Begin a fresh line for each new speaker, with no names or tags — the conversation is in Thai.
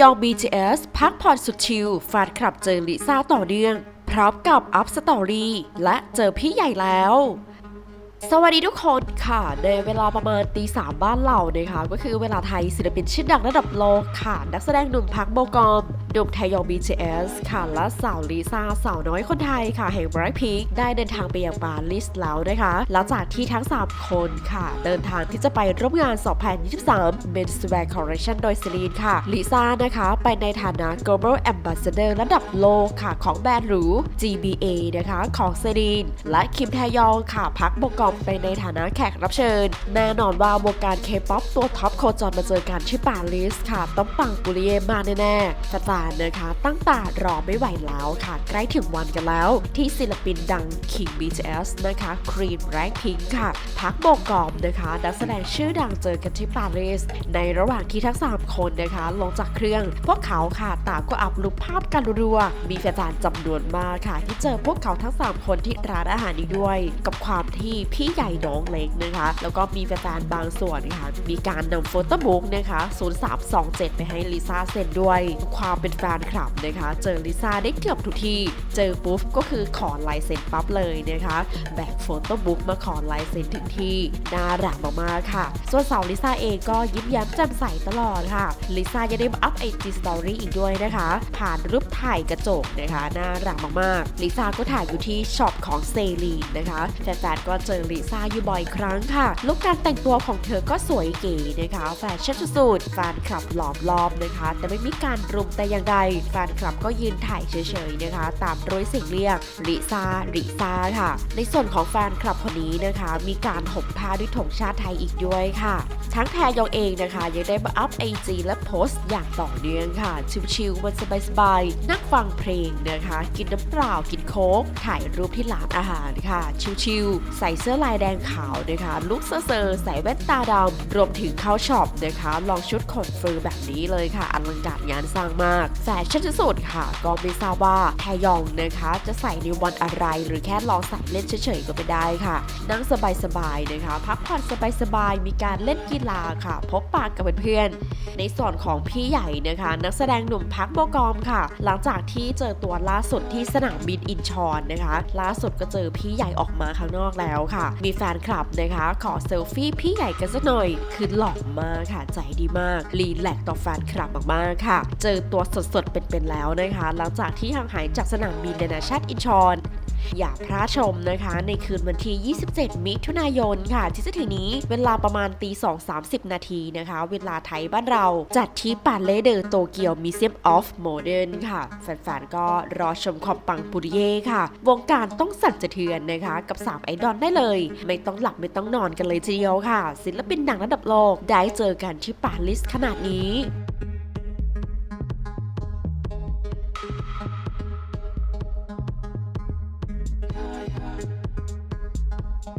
ยอง BTS พักผ่อนสุดชิลแฟนคลับเจอลิซ่าต่อเนื่อง พร้อมกับอัพสตอรี่และเจอพี่ใหญ่แล้วสวัสดีทุกคนค่ะ ในเวลาประมาณตีสามบ้านเรานะคะก็คือเวลาไทยศิลปินชื่อดังระดับโลกค่ะ นักแสดงหนุ่มพักโบกอม หนุ่มไทยอง BTS ค่ะและสาวลิซ่าสาวน้อยคนไทยค่ะแห่ง Blackpink ได้เดินทางไปยังปารีสแล้วนะคะหลังจากที่ทั้ง 3 คนค่ะ เดินทางที่จะไปร่วมงาน 2023 Menswear Collection โดยซิลีนค่ะลิซ่านะคะไปในฐานะ Global Ambassador ระดับโลกค่ะของแบรนด์หรู GBA นะคะของเซรีนและคิมแทยองค่ะพักบกกอมไปในฐานะแขกรับเชิญ แน่นอนว่าวงการเคป๊อปตัวท็อปโคจรมาเจอกันที่ปารีสค่ะต้องปังปุริเยมากแน่ๆแฟนๆนะคะ ตั้งตารอไม่ไหวแล้วค่ะ ใกล้ถึงวันกันแล้ว ที่ศิลปินดัง King BTS นะคะ Cream Blackpink ค่ะ พักโบกอมนะคะ นักแสดงชื่อดังเจอกันที่ปารีส ในระหว่างที่ทั้ง 3 คนนะคะ ลงจากเครื่อง พวกเขาค่ะต่างก็อัพรูปภาพกันรัวๆมีแฟนๆจำนวนมากค่ะ ที่เจอพวกเขาทั้ง 3 คนที่ร้านอาหารนี้ด้วย กับความที่พี่ใหญ่น้องเล็กนะคะ แล้วก็มีแฟนๆบางส่วนนะคะมีการนำโฟโต้บุ๊กนะคะ 0327 ไปให้ลิซ่าเซ็นด้วย ความเป็นแฟนคลับนะคะ เจอลิซ่าได้เกือบทุกที่ เจอปุ๊บก็คือขอลายเซ็นปั๊บเลยนะคะ แบกโฟโต้บุ๊กมาขอลายเซ็นถึงที่ น่ารักมากๆค่ะ ส่วนสาวลิซ่าเองก็ยิ้มแย้มแจ่มใสตลอดค่ะ ลิซ่ายังได้อัพไอจีสตอรี่อีกด้วยนะคะ ผ่านรูปถ่ายกระจกนะคะ น่ารักมากๆ ลิซ่าก็ถ่ายอยู่ที่ช็อปของเซรีนนะคะ แฟนๆ ก็เจอลิซ่าอยู่บ่อยครั้งค่ะ ลุคการแต่งตัวของเธอก็สวยเก๋นะคะ แฟชั่นสุดๆ แฟนคลับหลอมรอบนะคะ แต่ไม่มีการรุมแต่อย่างใดแฟนคลับก็ยืนถ่ายเฉยๆนะคะ ตามโดยเสิ่งเรียกลิซาลิซาค่ะ ในส่วนของแฟนคลับคนนี้นะคะ มีการห่มผ้าด้วยธงชาติไทยอีกด้วยค่ะ ทั้งแทยองเองนะคะ ยังได้มาอัพไอจีและโพสต์อย่างต่อเนื่องค่ะ ชิวๆวันสบายๆนั่งฟังเพลงนะคะ กินน้ำเปล่ากินโค้กถ่ายรูปที่ร้านอาหารค่ะ ชิวๆใส่เสื้อลายแดงขาวนะคะลุคเซอร์ใส่แว่นตาดำรวมถึงเข้าช็อปนะคะ ลองชุดขนฟอร์แบบนี้เลยค่ะอลังการงานสร้างมากแฟชั่นสุดค่ะ ก็ไม่ทราบว่าแทยองนะคะ จะใส่ในวันอะไรหรือแค่ลองใส่เล่นเฉยๆก็ไม่ได้ค่ะ นั่งสบายๆนะคะ พักผ่อนสบายๆมีการเล่นกีฬาค่ะ พบปะกับเพื่อนๆในส่วนของพี่ใหญ่นะคะ นักแสดงหนุ่มพักโบกอมค่ะ หลังจากที่เจอตัวล่าสุดที่สนามบินอินชอนนะคะ ล่าสุดก็เจอพี่ใหญ่ออกมาข้างนอกแล้วค่ะ มีแฟนคลับนะคะ ขอเซลฟี่พี่ใหญ่กันสักหน่อย คือหล่อมากค่ะ ใจดีมากรีแลกต่อแฟนคลับมากๆค่ะ เจอตัวสดๆ เป็นๆแล้วนะคะ หลังจากที่ห่างหายจากสนามบินนานาชาติอินชอน อย่าพลาดชมนะคะ ในคืนวันที่ 27 มิถุนายนค่ะ ที่จะถึงนี้เวลาประมาณตี2 30 นาทีนะคะ เวลาไทยบ้านเราจัดที่ปาเลเดอร์โตเกียวมิเซียมออฟโมเดิร์นค่ะ แฟนๆ ก็รอชมความปังปุริเย่ค่ะ วงการต้องสั่นสะเทือนนะคะ กับ 3 ไอดอลได้เลย ไม่ต้องหลับไม่ต้องนอนกันเลยทีเดียวค่ะ ศิลปินดังระดับโลกได้เจอกันที่ปารีสขนาดนี้ thank you